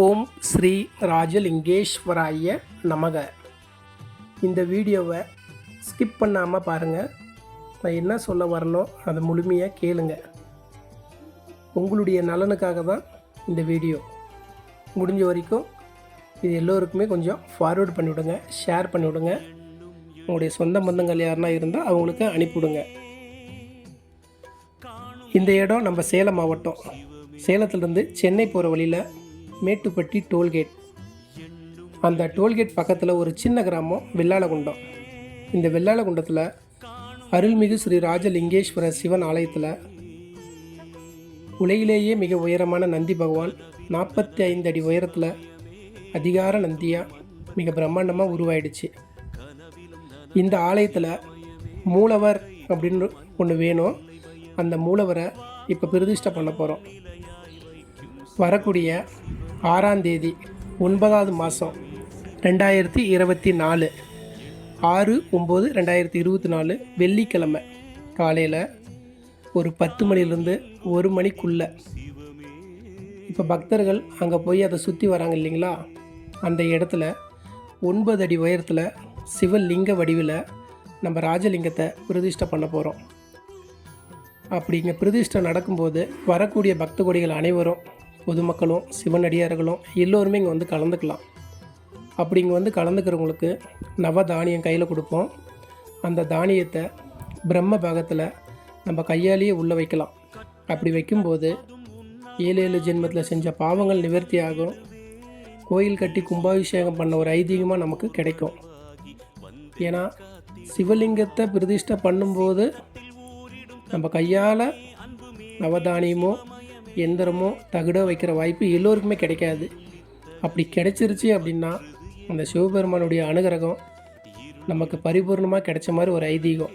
ஓம் ஸ்ரீ ராஜலிங்கேஸ்வராய நமக. இந்த வீடியோவை ஸ்கிப் பண்ணாமல் பாருங்கள் நான் என்ன சொல்ல வரனோ அதை முழுமையாக கேளுங்க. உங்களுடைய நலனுக்காக தான் இந்த வீடியோ. முடிஞ்ச வரைக்கும் இது எல்லோருக்குமே கொஞ்சம் ஃபார்வேர்ட் பண்ணிவிடுங்க ஷேர் பண்ணிவிடுங்க. உங்களுடைய சொந்த பந்தங்கள் யாருனா இருந்தால் அவங்களுக்கு அனுப்பிவிடுங்க. இந்த இடம் நம்ம சேலம் மாவட்டம். சேலத்துலேருந்து சென்னை போகிற வழியில் மேட்டுப்பட்டி டோல்கேட். அந்த டோல்கேட் பக்கத்தில் ஒரு சின்ன கிராமம் வெள்ளாளகுண்டம். இந்த வெள்ளாளகுண்டத்தில் அருள்மிகு ஸ்ரீ ராஜலிங்கேஸ்வர சிவன் ஆலயத்தில் உலகிலேயே மிக உயரமான நந்தி பகவான் நாற்பத்தி ஐந்து அடி உயரத்தில் அதிகார நந்தியாக மிக பிரம்மாண்டமாக உருவாயிடுச்சு. இந்த ஆலயத்தில் மூலவர் அப்படின்னு ஒன்று வேணும். அந்த மூலவரை இப்போ பிரதிஷ்டை பண்ண போகிறோம் வரக்கூடிய ஆறாம் தேதி ஒன்பதாவது மாதம் ரெண்டாயிரத்தி இருபத்தி நாலு. ஆறு ஒம்பது ரெண்டாயிரத்தி இருபத்தி நாலு வெள்ளிக்கிழமை காலையில் ஒரு பத்து மணிலேருந்து ஒரு மணிக்குள்ளே. இப்போ பக்தர்கள் அங்கே போய் அதை சுற்றி வராங்க இல்லைங்களா? அந்த இடத்துல ஒன்பது அடி உயரத்தில் சிவலிங்க வடிவில் நம்ம ராஜலிங்கத்தை பிரதிஷ்டை பண்ண போகிறோம் அப்படி இங்கே பிரதிஷ்டை நடக்கும்போது வரக்கூடிய பக்த கொடிகள் அனைவரும் பொதுமக்களும் சிவனடியார்களும் எல்லோருமே இங்கே வந்து கலந்துக்கலாம். அப்படி இங்கே வந்து கலந்துக்கிறவங்களுக்கு நவ தானியம் கையில் கொடுப்போம். அந்த தானியத்தை பிரம்ம பாகத்தில் நம்ம கையாலேயே உள்ளே வைக்கலாம். அப்படி வைக்கும்போது ஏழு ஏழு ஜென்மத்தில் செஞ்ச பாவங்கள் நிவர்த்தி ஆகும் கோயில் கட்டி கும்பாபிஷேகம் பண்ண ஒரு ஐதீகமாக நமக்கு கிடைக்கும். ஏன்னா சிவலிங்கத்தை பிரதிஷ்டை பண்ணும்போது நம்ம கையால் நவதானியமோ எந்திரமோ தகுடோ வைக்கிற வாய்ப்பு எல்லோருக்குமே கிடைக்காது. அப்படி கிடைச்சிருச்சு அப்படின்னா அந்த சிவபெருமானுடைய அனுகிரகம் நமக்கு பரிபூர்ணமாக கிடைச்ச மாதிரி ஒரு ஐதீகம்.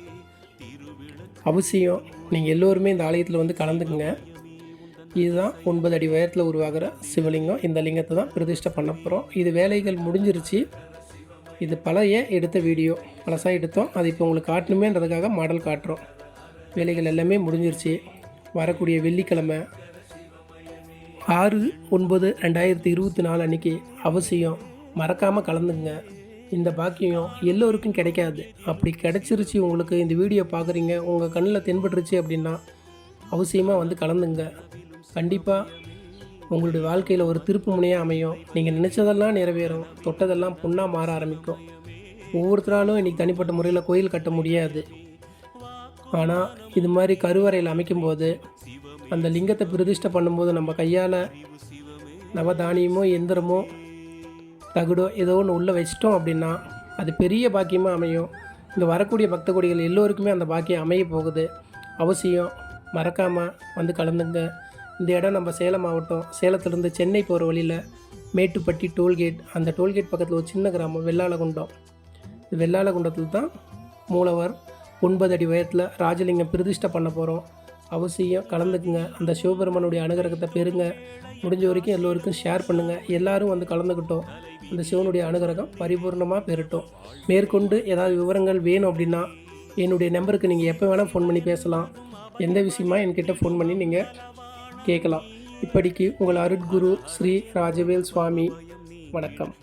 அவசியம். நீங்கள் எல்லோருமே இந்த ஆலயத்தில் வந்து கலந்துக்குங்க. இதுதான் ஒன்பது அடி உயரத்தில் உருவாகிற சிவலிங்கம். இந்த லிங்கத்தை தான் பிரதிஷ்டை பண்ண போகிறோம் இது வேலைகள் முடிஞ்சிருச்சு. இது பழைய எடுத்த வீடியோ. பழசாக எடுத்தோம். அது இப்போ உங்களுக்கு காட்டணுமேன்றதுக்காக மாடல் காட்டுறோம். வேலைகள் எல்லாமே முடிஞ்சிருச்சு. வரக்கூடிய வெள்ளிக்கிழமை ஆறு ஒன்பது ரெண்டாயிரத்தி இருபத்தி நாலு அன்றைக்கி அவசியம். மறக்காமல் கலந்துங்க. இந்த பாக்கியம் எல்லோருக்கும் கிடைக்காது. அப்படி கிடைச்சிருச்சு உங்களுக்கு இந்த வீடியோ பார்க்குறீங்க உங்கள் கண்ணில் தென்பட்டுருச்சு அப்படின்னா அவசியமாக வந்து கலந்துங்க. கண்டிப்பாக உங்களுடைய வாழ்க்கையில் ஒரு திருப்பு முனையாக அமையும். நீங்கள் நினச்சதெல்லாம் நிறைவேறும். தொட்டதெல்லாம் பொண்ணாக மாற ஆரம்பிக்கும். ஒவ்வொருத்தராலும் இன்றைக்கி தனிப்பட்ட முறையில் கோயில் கட்ட முடியாது. ஆனால் இது மாதிரி கருவறையில் அமைக்கும்போது அந்த லிங்கத்தை பிரதிஷ்டை பண்ணும்போது நம்ம கையால் நவதானியமோ எந்திரமோ தகுடோ ஏதோ ஒன்று உள்ளே வச்சிட்டோம் அப்படின்னா அது பெரிய பாக்கியமாக அமையும். இங்கே வரக்கூடிய பக்த கொடிகள் எல்லோருக்குமே அந்த பாக்கியம் அமைய போகுது. அவசியம் மறக்காமல் வந்து கலந்துங்க. இந்த இடம் நம்ம சேலம் மாவட்டம் சேலத்துலேருந்து சென்னை போகிற வழியில் மேட்டுப்பட்டி டோல்கேட். அந்த டோல்கேட் பக்கத்தில் ஒரு சின்ன கிராமம் வெள்ளாளகுண்டம். இந்த வெள்ளாளகுண்டத்தில் தான் மூலவர் ஒன்பது அடி உயரத்தில் ராஜலிங்கம் பிரதிஷ்டை பண்ண போகிறோம் அவசியம் கலந்துக்குங்க. அந்த சிவபெருமானுடைய அனுகிரகத்தை பெறுங்க. முடிஞ்ச வரைக்கும் எல்லோருக்கும் ஷேர் பண்ணுங்கள் எல்லோரும் வந்து கலந்துக்கிட்டோம். அந்த சிவனுடைய அனுகிரகம் பரிபூர்ணமாக பெறட்டும் மேற்கொண்டு ஏதாவது விவரங்கள் வேணும் அப்படின்னா என்னுடைய நம்பருக்கு நீங்கள் எப்போ வேணால் ஃபோன் பண்ணி பேசலாம். எந்த விஷயமா என்கிட்ட ஃபோன் பண்ணி நீங்கள் கேட்கலாம். இப்படிக்கு உங்கள் அருட்குரு ஸ்ரீ ராஜவேல் சுவாமி. வணக்கம்.